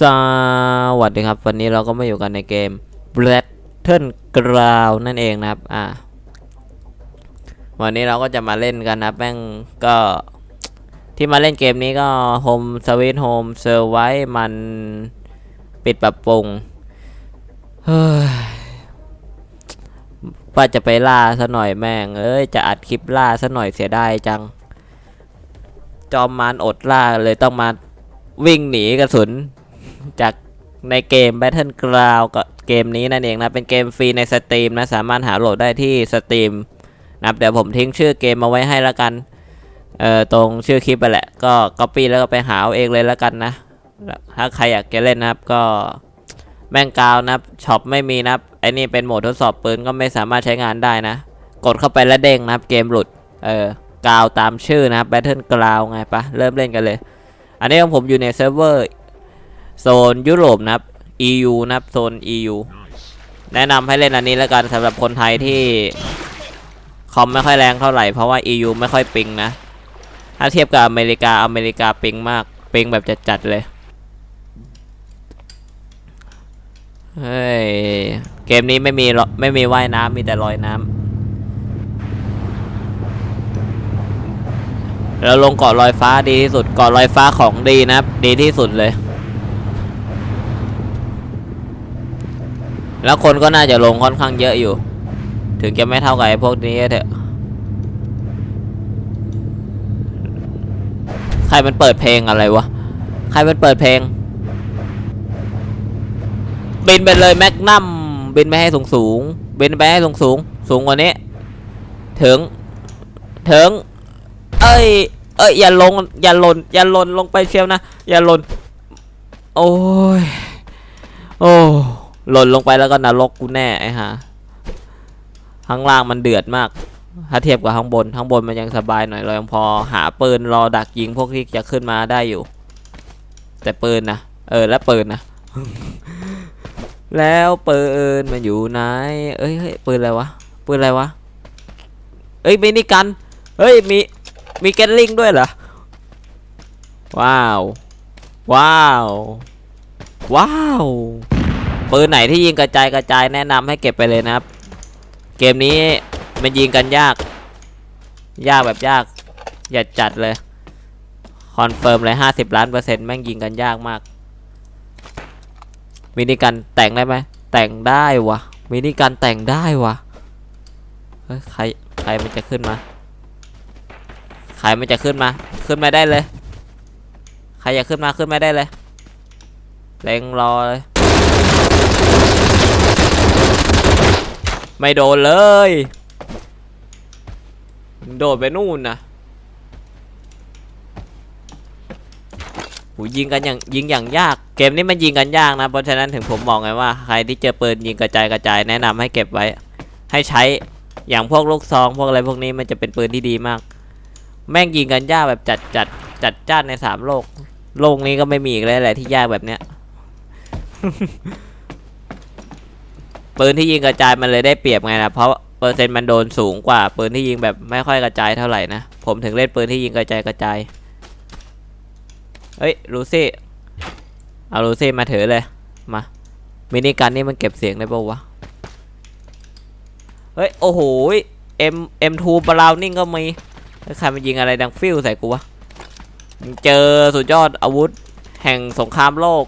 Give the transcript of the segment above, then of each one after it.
สวัสดีครับ วันนี้เราก็มาอยู่กันในเกม Battleground นั่นเองนะครับ อ่า วันนี้เราก็จะมาเล่นกันนะแม่งก็ที่มาเล่นเกมนี้ก็ Home Sweet Home Survive มันปิดปรับปรุงเฮ้ยว่าจะไปล่าซะหน่อยแม่ง เอ้ย จะอัดคลิปล่าซะหน่อยเสียดายจัง จอมมารอดล่าเลยต้องมาวิ่งหนีกระสุน จากในเกม Battleground กับเกมนี้นั่นเองนะ เป็นเกมฟรีในสตรีมนะ สามารถหาโหลดได้ที่สตรีมนะเดี๋ยวผมทิ้งชื่อเกมมาไว้ให้แล้วกัน เอ่อ ตรงชื่อคลิปไปแหละ ก็ copy แล้วก็ไปหาเอาเองเลยแล้วกันนะ ถ้าใครอยากจะเล่นนะครับ ก็แม่งกาวนะช็อปไม่มีนะไอ้นี่เป็นโหมดทดสอบปืนก็ไม่สามารถใช้งานได้นะ กดเข้าไปแล้วเด้งนะครับ เกมหลุด เออกาวตามชื่อนะครับ Battleground ไงปะเริ่มเล่นกันเลย อันนี้ของผมอยู่ในเซิร์ฟเวอร์ โซนยุโรปนะครับ EU นะครับโซน EU แนะนำให้เล่นอันนี้แล้วกันสำหรับคนไทยที่คอมไม่ค่อยแรงเท่าไหร่เพราะว่า EU ไม่ค่อยปิงนะ ถ้าเทียบกับอเมริกาอเมริกาปิงมากปิงแบบจัดๆเลยเฮ้ยเกมนี้ไม่มีรอไม่มีว่ายน้ำมีแต่ลอยน้ำเราลงเกาะลอยฟ้าดีที่สุดเกาะลอยฟ้าของดีนะดีที่สุดเลย แล้วคนก็น่าจะลงค่อนข้างเยอะอยู่ ถึงจะไม่เท่ากับไอ้พวกนี้เถอะ ใครมันเปิดเพลงอะไรวะ ใครมันเปิดเพลง บินไปเลยแมกนัมบินไปให้สูงสูงบินไปให้สูงสูงสูงกว่านี้ ถึง ถึง เอ้ย เอ้ย อย่าลง อย่าหล่น อย่าหล่นลงไปเชียวนะ อย่าหล่น โอ้ย โอ้ หล่นลงไปแล้วก็นรกกูแน่ไอ้ห่าข้างล่างมันเดือดมาก ถ้าเทียบกับข้างบน ข้างบนมันยังสบายหน่อยเรายังพอหาปืนรอดักยิงพวกที่จะขึ้นมาได้อยู่ แต่ปืนนะเออแล้วปืนนะแล้วปืนมันอยู่ไหนเอ้ยเฮ้ยปืนอะไรวะปืนอะไรวะเอ้ยมินิกันเฮ้ยมีมีแกลลิงด้วยเหรอว้าว ว้าว ว้าว ปืนไหนที่ยิงกระจายกระจายแนะนำให้เก็บไปเลยนะครับ เกมนี้มันยิงกันยาก ยากแบบยาก อย่าจัดเลย คอนเฟิร์มเลยห้าสิบล้านเปอร์เซ็นต์แม่งยิงกันยากมาก มินิกันแต่งได้ไหม แต่งได้วะมินิกันแต่งได้วะเฮ้ยใครใครมันจะขึ้นมาใครมันจะขึ้นมา ขึ้นมาได้เลย ใครอยากขึ้นมาขึ้นมาได้เลยเล็งรอเลย ไม่โดนเลย โดดไปนู่นนะหูยิงกันอย่างยิงอย่างยาก เกมนี้มันยิงกันยากนะ เพราะฉะนั้นถึงผมบอกไงว่าใครที่เจอปืนยิงกระจายกระจายแนะนำให้เก็บไว้ ให้ใช้อย่างพวกลูกซอง พวกอะไรพวกนี้มันจะเป็นปืนที่ดีมาก แม่งยิงกันยากแบบจัดจัดจัดจ้านในสามโลก โลกนี้ก็ไม่มีอีกแล้วแหละที่ยากแบบเนี้ย ปืนที่ยิงกระจายมันเลยได้เปรียบไงนะเพราะเปอร์เซ็นต์มันโดนสูงกว่าปืนที่ยิงแบบไม่ค่อยกระจายเท่าไหร่นะผมถึงเล่นปืนที่ยิงกระจายกระจายเฮ้ยลูซี่เอาลูซี่มาถือเลยมามินิกันนี่มันเก็บเสียงได้ปะวะเฮ้ยโอ้โหเอ็มเอ็มทูบราวนิ่งก็มีใครมันยิงอะไรดังฟิวใส่กูวะเจอสุดยอดอาวุธแห่งสงครามโลก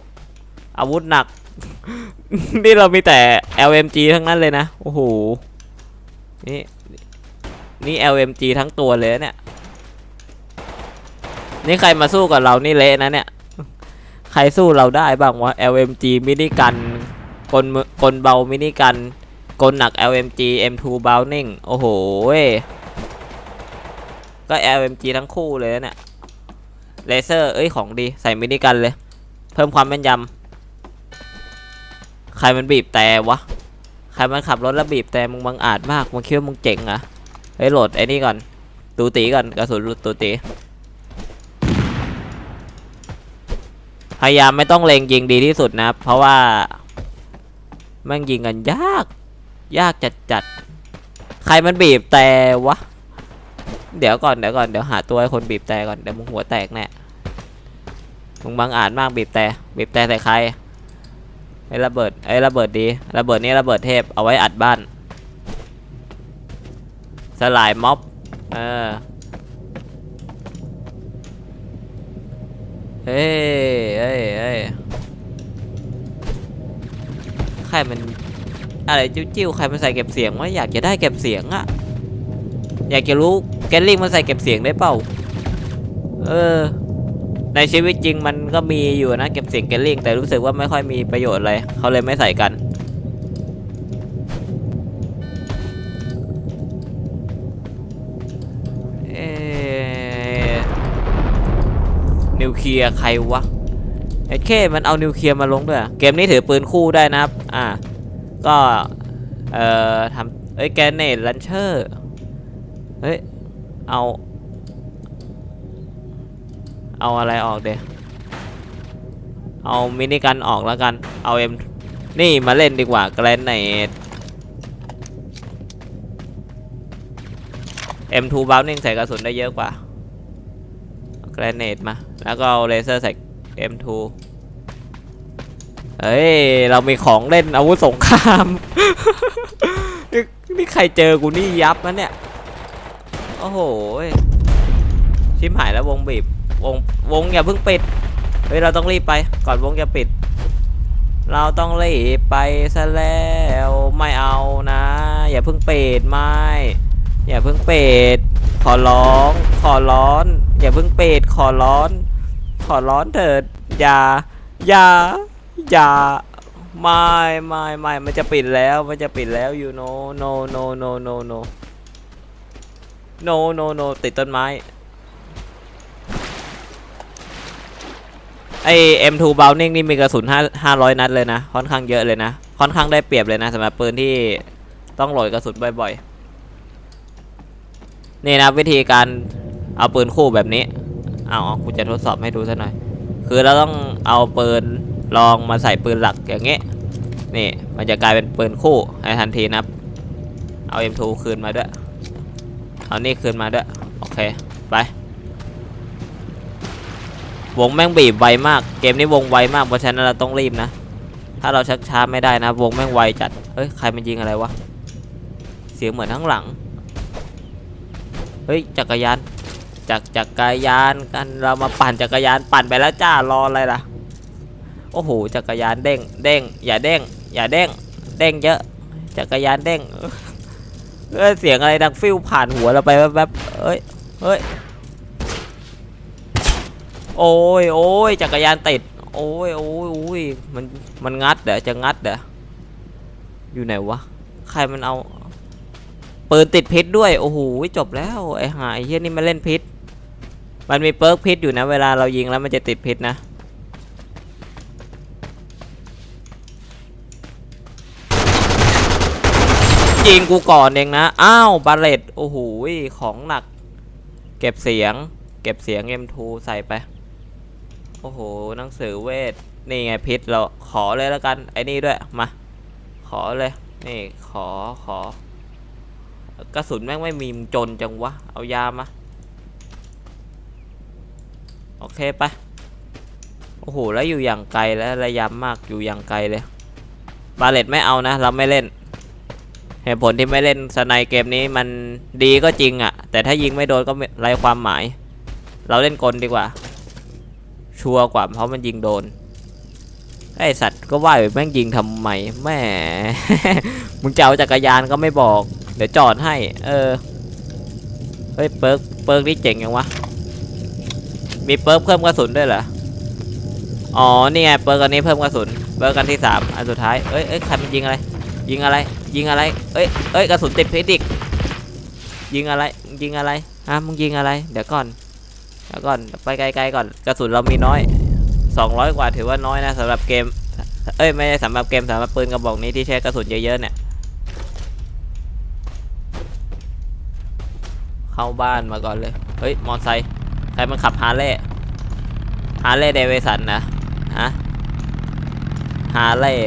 อาวุธหนัก นี่เรามีแต่ LMG ทั้งนั้นเลยนะ โอ้โห นี่ นี่ LMG ทั้งตัวเลยเนี่ย นี่ใครมาสู้กับเรานี่เละนะเนี่ย ใครสู้เราได้บ้างวะ LMG มินิกันกลกลเบามินิกันกลหนัก LMG M2 Browning โอ้โห ก็ LMG ทั้งคู่เลยนะเนี่ย เลเซอร์ เอ้ย ของดี ใส่มินิกันเลย เพิ่มความแม่นยำ ใครมันบีบแต่วะ ใครมันขับรถแล้วบีบแต่มึงบังอาจมากมึงคิดว่ามึงเจ๋งอะเฮ้ยโหลดไอ้นี่ก่อน ตูตีก่อนกระสุนตูตีพยายามไม่ต้องเล็งยิงดีที่สุดนะ เพราะว่าแม่งยิงกันยาก ยากจัดจัดใครมันบีบแต่วะ เดี๋ยวก่อนเดี๋ยวก่อนเดี๋ยวหาตัวไอ้คนบีบแต่ก่อนเดี๋ยวมึงหัวแตกแน่มึงบังอาจมากบีบแต่บีบแต่ใส่ใคร อ้ระเบิดไอ้ระเบิดดีระเบิดนี้ระเบิดเทพเอาไว้อัดบ้าน สลายม็อบเออเฮ้ยเฮ้ยเฮ้ยใครมันอะไรจิ้วๆใครมันใส่เก็บเสียงวะอยากจะได้เก็บเสียงอะอยากจะรู้แกลลิงมันใส่เก็บเสียงได้เปล่าเออ ในชีวิตจริงมันก็มีอยู่นะเก็บเสียงแกลลิงแต่รู้สึกว่าไม่ค่อยมีประโยชน์อะไรเขาเลยไม่ใส่กันเอนิวเคลียร์ใครวะไอ้เคมันเอานิวเคลียร์มาลงด้วย เกมนี้ถือปืนคู่ได้นะครับ อ่า ก็ เอ่อทำเอ้ยแกนเนตลันเชอร์ เฮ้ย เอา เอาอะไรออกเดี๋ยวเอามินิกันออกแล้วกัน เอาเอ็มนี่มาเล่นดีกว่าแกรนเนต M2 b o u n i n g ใส่กระสุนได้เยอะกว่าแกรเนตมา แล้วก็เอาเลเซอร์ใส่ M2 เฮ้ย เรามีของเล่นอาวุธสงคราม นี่นี่ใครเจอกูนี่ยับนะเนี่ย โอ้โหยชิมหายแล้ววงบีบ วงวงอย่าเพิ่งปิดเฮ้ยเราต้องรีบไป ก่อนวงจะปิด เราต้องรีบไปซะแล้วไม่เอานะ อย่าเพิ่งปิดไม่อย่าเพิ่งปิดขอร้อง ขอร้อน อย่าเพิ่งปิดขอร้อน ขอร้อนเถิดอย่าอย่าอย่าไม่ไม่ไม่มันจะปิดแล้วมันจะปิดแล้ว you know no no no no no no no no ติดต้นไม้ ไอ M2 Browning นี่มีกระสุน5 500นัดเลยนะ ค่อนข้างเยอะเลยนะ ค่อนข้างได้เปรียบเลยนะสำหรับปืนที่ต้องโหลดกระสุนบ่อยๆ นี่นะวิธีการเอาปืนคู่แบบนี้ เอาเอากูจะทดสอบให้ดูสักหน่อย คือเราต้องเอาปืนลองมาใส่ปืนหลักอย่างเงี้ยนี่มันจะกลายเป็นปืนคู่ในทันทีนะครับ เอา M2 คืนมาด้วย เอานี่คืนมาด้วย โอเค ไป วงแม่งบีบไวมาก เกมนี้วงไวมากเพราะฉะนั้นเราต้องรีบนะ ถ้าเราชักช้าไม่ได้นะ วงแม่งไวจัด เฮ้ย ใครมันยิงอะไรวะ เสียงเหมือนทั้างหลัง เฮ้ย จักรยาน จักจักรยานกัน เรามาปั่นจักรยานปั่นไปแล้วจ้ารออะไรล่ะ โอ้โห จักรยานเด้ง เด้ง อย่าเด้ง อย่าเด้ง เด้งเยอะ จักรยานเด้งเอ้ยเสียงอะไรดังฟิวผ่านหัวเราไปแวบๆเอ้ย เฮ้ย โอ้ยโอ้ยจักรยานติด โอ้ยโอ้ยโอ้ยมันมันงัดเดี๋ยวจะงัดเดี๋ยวอยู่ไหนวะ ใครมันเอาปืนติดพิษด้วย โอ้โหจบแล้วไอ้หายเฮียนี่มาเล่นพิษ มันมีเปิร์กพิษอยู่นะ เวลาเรายิงแล้วมันจะติดพิษนะยิงกูก่อนเองนะ อ้าวบาเลตโอ้โหของหนัก เก็บเสียง เก็บเสียง M2 ใส่ไป อ้โหหนังสือเวท นี่ไงพิษเราขอเลยแล้วกันไอ้นี่ด้วยมา ขอเลย นี่ขอขอกระสุนแม่งไม่มีมจนจังวะ เอายามาโอเคไปโอ้โหแล้วอยู่อย่างไกลแล้วระยำมากอยู่อย่างไกลเลยบาเลตไม่เอานะ เราไม่เล่นเหตุผลที่ไม่เล่นสไนเกมนี้มันดีก็จริงอะ่ะ แต่ถ้ายิงไม่โดนก็ไม่ไรความหมาย เราเล่นกลดีกว่า ชัวร์กว่าเพราะมันยิงโดน ไอสัตว์ก็ว่ายแม่งยิงทำไมแม่ มึงจะเอาจักรยานก็ไม่บอก เดี๋ยวจอดให้ เออ เฮ้ยเปิร์กเปิร์กนี่เจ๋งยังวะ มีเปิร์กเพิ่มกระสุนด้วยเหรอ อ๋อ นี่ไงเปิร์กอันนี้เพิ่มกระสุน เปิร์กอันที่สามอันสุดท้าย เอ้ยเอ้ยใครมันยิงอะไร ยิงอะไร ยิงอะไร เอ้ยเอ้ยกระสุนติดพิษอีกยิงอะไร ยิงอะไรฮะมึงยิงอะไร เดี๋ยวก่อน เดี๋ยวก่อนไปไกลๆก่อนกระสุนเรามีน้อย 200 กว่าถือว่าน้อยนะสำหรับเกม เอ้ยไม่ใช่สำหรับเกมสำหรับปืนกระบอกนี้ที่ใช้กระสุนเยอะๆเนี่ย เข้าบ้านมาก่อนเลย เฮ้ยมอไซค์ใครมันขับฮาร์เลย์ฮาร์เลย์เดวิสันนะฮะฮาร์เลย์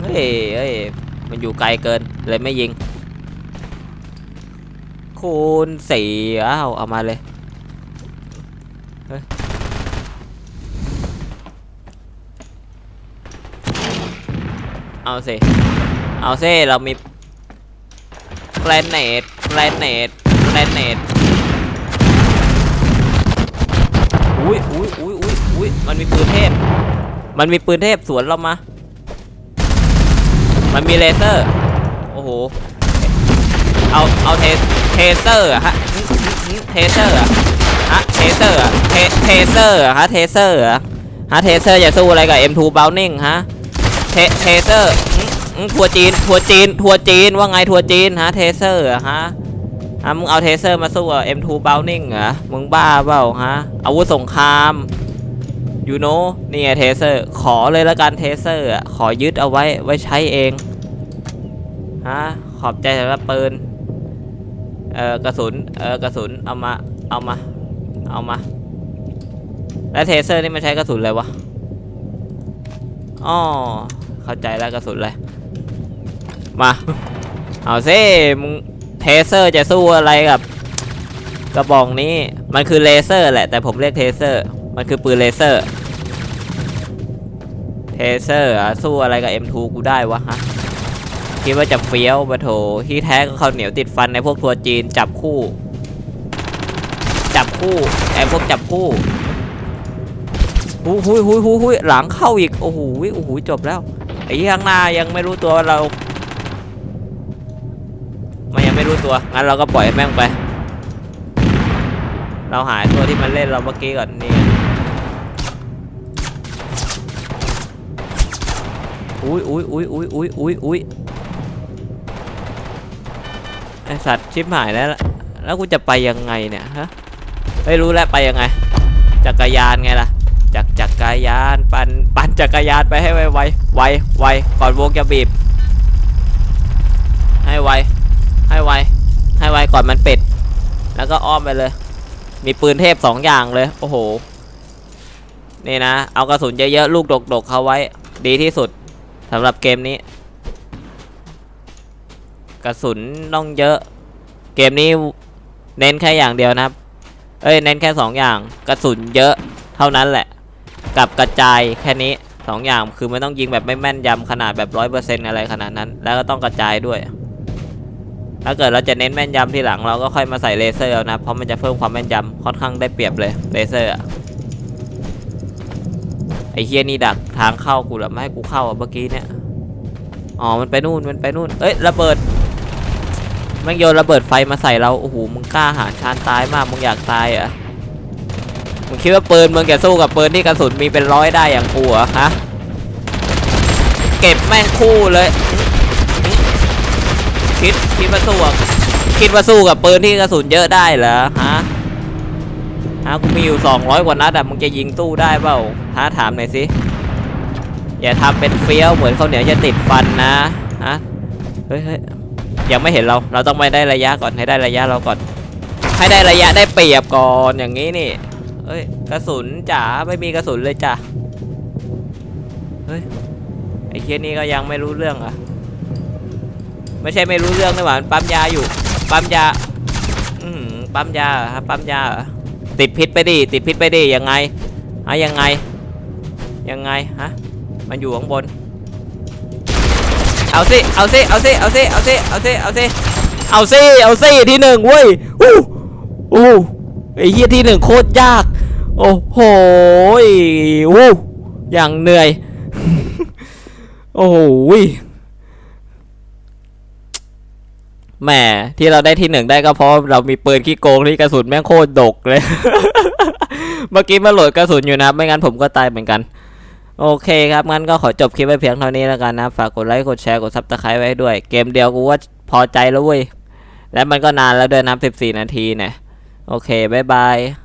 เฮ้ยเฮ้ยมันอยู่ไกลเกินเลยไม่ยิง คูณสี่อ้าวเอามาเลยเอาสิ เอาสิ เรามีแพลเนตแพลเนตแพลเนตอุ้ยอุ้ยอุ้ยอุ้ยอุ้ยมันมีปืนเทพ มันมีปืนเทพสวนเรามา มันมีเลเซอร์ โอ้โห เอาเอาเทเทเซอร์อะฮะเทเซอร์อะฮะเทเซอร์อะเทเทเซอร์อะฮะเทเซอร์อะฮะเทเซอร์จะสู้อะไรกับ M2 Browning ฮะเทเทเซอร์หึหึทัวจีนทัวจีนทัวจีนว่าไงทัวจีนฮะเทเซอร์อะฮะฮะมึงเอาเทเซอร์มาสู้กับ M2 Browning เหรอมึงบ้าเปล่าฮะอาวุธสงครามยูโนนี่ไงเทเซอร์ ขอเลยละกันเทเซอร์อะขอยึดเอาไว้ไว้ใช้เองฮะขอบใจสำหรับปืน เออกระสุน เออกระสุน เอามา เอามา เอามา แล้วเทเซอร์นี่มันใช้กระสุนอะไรวะอ๋อเข้าใจแล้วกระสุนอะไร มา เอาซิมึงเทเซอร์จะสู้อะไรกับกระบอกนี้ มันคือเลเซอร์แหละ แต่ผมเรียกเทเซอร์ มันคือปืนเลเซอร์ เทเซอร์อะสู้อะไรกับ M2 กูได้วะฮะ คิดว่าจะเฟี้ยวปะโถที่แท้ก็เขาวเหนียวติดฟันในพวกทัวร์จีนจับคู่ จับคู่ไอ้พวกจับคู่หูหุยหุยหุยหุยหลังเข้าอีกโอ้โหโอ้โหจบแล้วไอ้ข้างหน้ายังไม่รู้ตัวเรามันยังไม่รู้ตัวงั้นเราก็ปล่อยแม่งไป เราหายตัวที่มันเล่นเราเมื่อกี้ก่อนนี่อุ้ยอุ้ยอุ้ยอุ้ยอุ้ยอุ้ยอุ้ย ไอสัตว์ชิบหายแล้ว แล้วกูจะไปยังไงเนี่ยฮะไม่รู้แล้วไปยังไง จักรยานไงล่ะ จักรจักรยานปั่นปั่นจักรยานไปให้ไวไวไวไวก่อนวงจะบีบ ให้ไว ให้ไว ให้ไวก่อนมันเปิดแล้วก็อ้อมไปเลย มีปืนเทพสองอย่างเลย โอ้โห นี่นะ เอากระสุนเยอะๆ ลูกดกๆเขาไว้ ดีที่สุดสำหรับเกมนี้ กระสุนต้องเยอะ เกมนี้เน้นแค่อย่างเดียวนะครับ เอ้ยเน้นแค่สองอย่าง กระสุนเยอะเท่านั้นแหละ กับกระจายแค่นี้สองอย่างคือไม่ต้องยิงแบบไม่แม่นยำขนาดแบบร้อยเปอร์เซ็นต์อะไรขนาดนั้น แล้วก็ต้องกระจายด้วย ถ้าเกิดเราจะเน้นแม่นยำทีหลังเราก็ค่อยมาใส่เลเซอร์นะเพราะมันจะเพิ่มความแม่นยำค่อนข้างได้เปรียบเลยเลเซอร์ไอเฮียนี่ดักทางเข้ากูหรอไม่ให้กูเข้าอะเมื่อกี้เนี่ย อ๋อ มันไปนู่น มันไปนู่น เอ้ย ระเบิด แม่งโยนระเบิดไฟมาใส่เรา โอ้โห มึงกล้าหาญชาญตายมาก มึงอยากตายเหรอ มึงคิดว่าปืนมึงจะสู้กับปืนที่กระสุนมีเป็นร้อยได้อย่างกูเหรอฮะ เก็บแม่งคู่เลย คิดคิดว่าสู้คิดว่าสู้กับปืนที่กระสุนเยอะได้เหรอฮะ ฮะกูมีอยู่ 200 กว่านัดอะมึงจะยิงตู้ได้เปล่าฮะถามหน่อยสิ อย่าทำเป็นเฟี้ยวเหมือนเขาวเหนียวจะติดฟันนะ ฮะ เฮ้ยเฮ้ย ยังไม่เห็นเรา เราต้องไปได้ระยะก่อนให้ได้ระยะเราก่อน ให้ได้ระยะได้เปรียบก่อนอย่างนี้นี่เฮ้ยกระสุนจ๋าไม่มีกระสุนเลยจ้ะเฮ้ยไอ้เคียนี่ก็ยังไม่รู้เรื่องอะ ไม่ใช่ไม่รู้เรื่องนี่หว่านปั๊มยาอยู่ ปั๊มยาอืมปั๊มยาครับปั๊มยาติดพิษไปดิติดพิษไปดิยังไงฮะยังไง ยังไงฮะมันอยู่ข้างบน เอาสิเอาสิเอาสิเอาสิเอาสิเอาสิเอาสิเอาสิเอาสิที่หนึ่งเว้ยอู้อู้ไอ้เหี้ยที่หนึ่งโคตรยาก โอ้โหยวู้อย่างเหนื่อย โอ้โหยแหมที่เราได้ที่หนึ่งได้ก็เพราะเรามีปืนขี้โกงที่กระสุนแม่งโคตรดกเลย เมื่อกี้มาโหลดกระสุนอยู่นะ ไม่งั้นผมก็ตายเหมือนกัน โอเคครับ งั้นก็ขอจบคลิปไว้เพียงเท่านี้แล้วกันนะ ฝากกดไลค์กดแชร์กดซับสไครต์ไว้ด้วย เกมเดียวกูว่าพอใจแล้วเว้ย และมันก็นานแล้วด้วยนะ14 นาทีเนี่ย โอเค บ๊ายบาย